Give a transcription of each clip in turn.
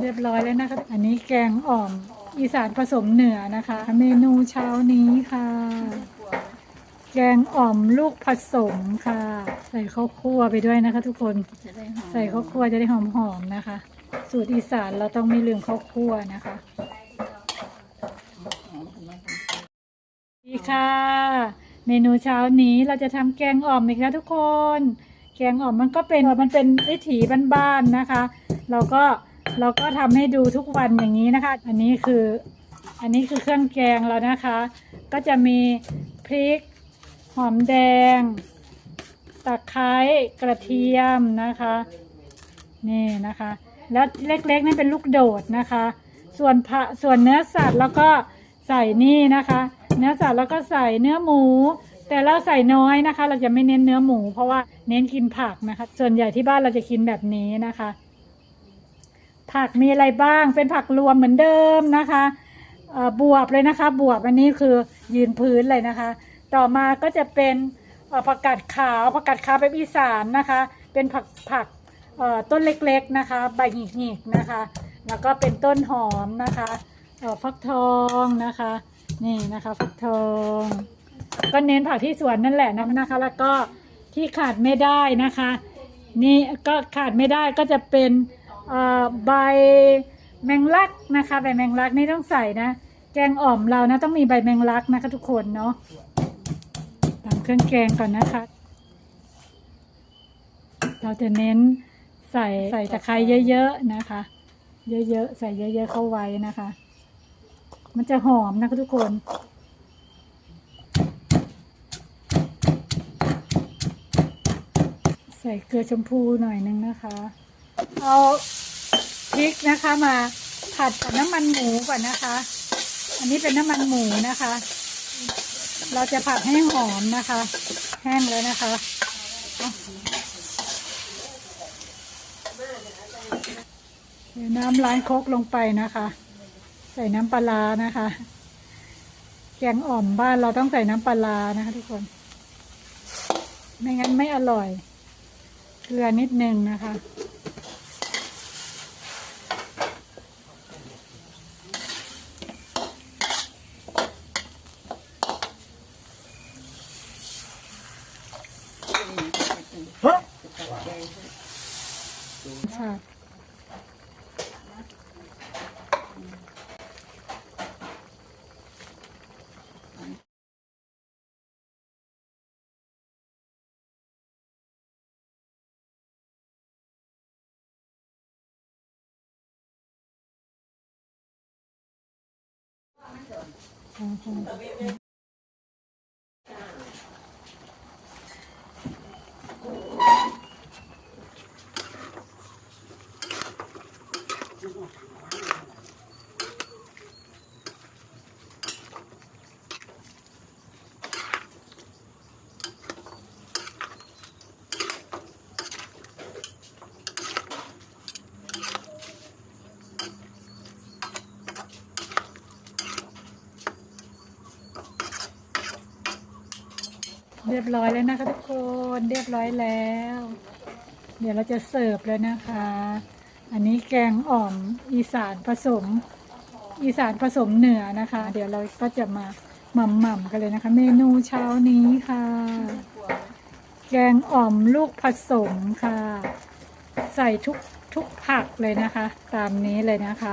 เรียบร้อยแล้วนะคะ อันนี้แกงอ่อมอีสานผสมเหนือนะคะ เมนูเช้านี้ค่ะ แกงอ่อมลูกผสมค่ะ ใส่ข้าวคั่วไปด้วยนะคะ ทุกคนใส่ข้าวคั่วจะได้หอมๆนะคะ สูตรอีสานเราต้องไม่ลืมข้าวคั่วนะคะดีค่ะ เมนูเช้านี้เราจะทำแกงอ่อมอีกแล้วทุกคน แกงอ่อมมันก็เป็นมันเป็นวิถีบ้านๆนะคะ เราก็ เราก็ทำให้ดูทุกวันอย่างนี้นะคะ อันนี้คืออันนี้คือเครื่องแกงเรานะคะ ก็จะมีพริก หอมแดง ตะไคร้กระเทียมนะคะ นี่นะคะ แล้วเล็กๆนี่เป็นลูกโดดนะคะ ส่วนผักส่วนเนื้อสัตว์แล้วก็ใส่นี่นะคะ เนื้อสัตว์แล้วก็ใส่เนื้อหมู แต่เราใส่น้อยนะคะ เราจะไม่เน้นเนื้อหมู เพราะว่าเน้นกินผักนะคะ ส่วนใหญ่ที่บ้านเราจะกินแบบนี้นะคะ ผักมีอะไรบ้าง เป็นผักรวมเหมือนเดิมนะคะบวบเลยนะคะ บวบอันนี้คือยืนพื้นเลยนะคะ ต่อมาก็จะเป็นผักกาดขาวผักกาดขาวแบบอีสานนะคะ เป็นผักผักต้นเล็กๆนะคะ ใบหงิกๆนะคะ แล้วก็เป็นต้นหอมนะคะฟักทองนะคะ นี่นะคะฟักทอง ก็เน้นผักที่สวนนั่นแหละนะคะ แล้วก็ที่ขาดไม่ได้นะคะ นี่ก็ขาดไม่ได้ก็จะเป็น ใบแมงลักนะคะใบแมงลักนี่ต้องใส่นะ แกงอ่อมเรานะต้องมีใบแมงลักนะคะทุกคนเนาะตามเครื่องแกงก่อนนะคะ เราจะเน้นใส่ใส่ตะไคร้เยอะๆนะคะ เยอะๆใส่เยอะ ๆ เข้าไว้นะคะ มันจะหอมนะคะทุกคนใส่เกลือชมพูหน่อยนึงนะคะ เอา พริกนะคะมาผัดกับน้ำมันหมูก่อนนะคะ อันนี้เป็นน้ำมันหมูนะคะ เราจะผัดให้หอมนะคะ แห้งแล้วนะคะเดี๋ยวน้ำล้างโคกลงไปนะคะ ใส่น้ำปลานะคะ แกงอ่อมบ้านเราต้องใส่น้ำปลานะคะทุกคน ไม่งั้นไม่อร่อย เกลือนิดนึงนะคะ ชาติ เรียบร้อยแล้วนะคะทุกคน เรียบร้อยแล้ว เดี๋ยวเราจะเสิร์ฟแล้วนะคะ อันนี้แกงอ่อมอีสานผสม อีสานผสมเหนือนะคะ เดี๋ยวเราก็จะมาหม่ำๆกันเลยนะคะ เมนูเช้านี้ค่ะ แกงอ่อมลูกผสมค่ะ ใส่ทุกทุกผักเลยนะคะ ตามนี้เลยนะคะ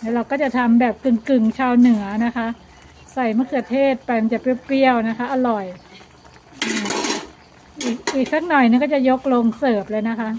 แล้วเราก็จะทำแบบกึ่งๆชาวเหนือนะคะ ใส่มะเขือเทศไปมันจะเปรี้ยวๆนะคะ อร่อย อีกอีกสักหน่อยนึงก็จะยกลงเสิร์ฟเลยนะคะ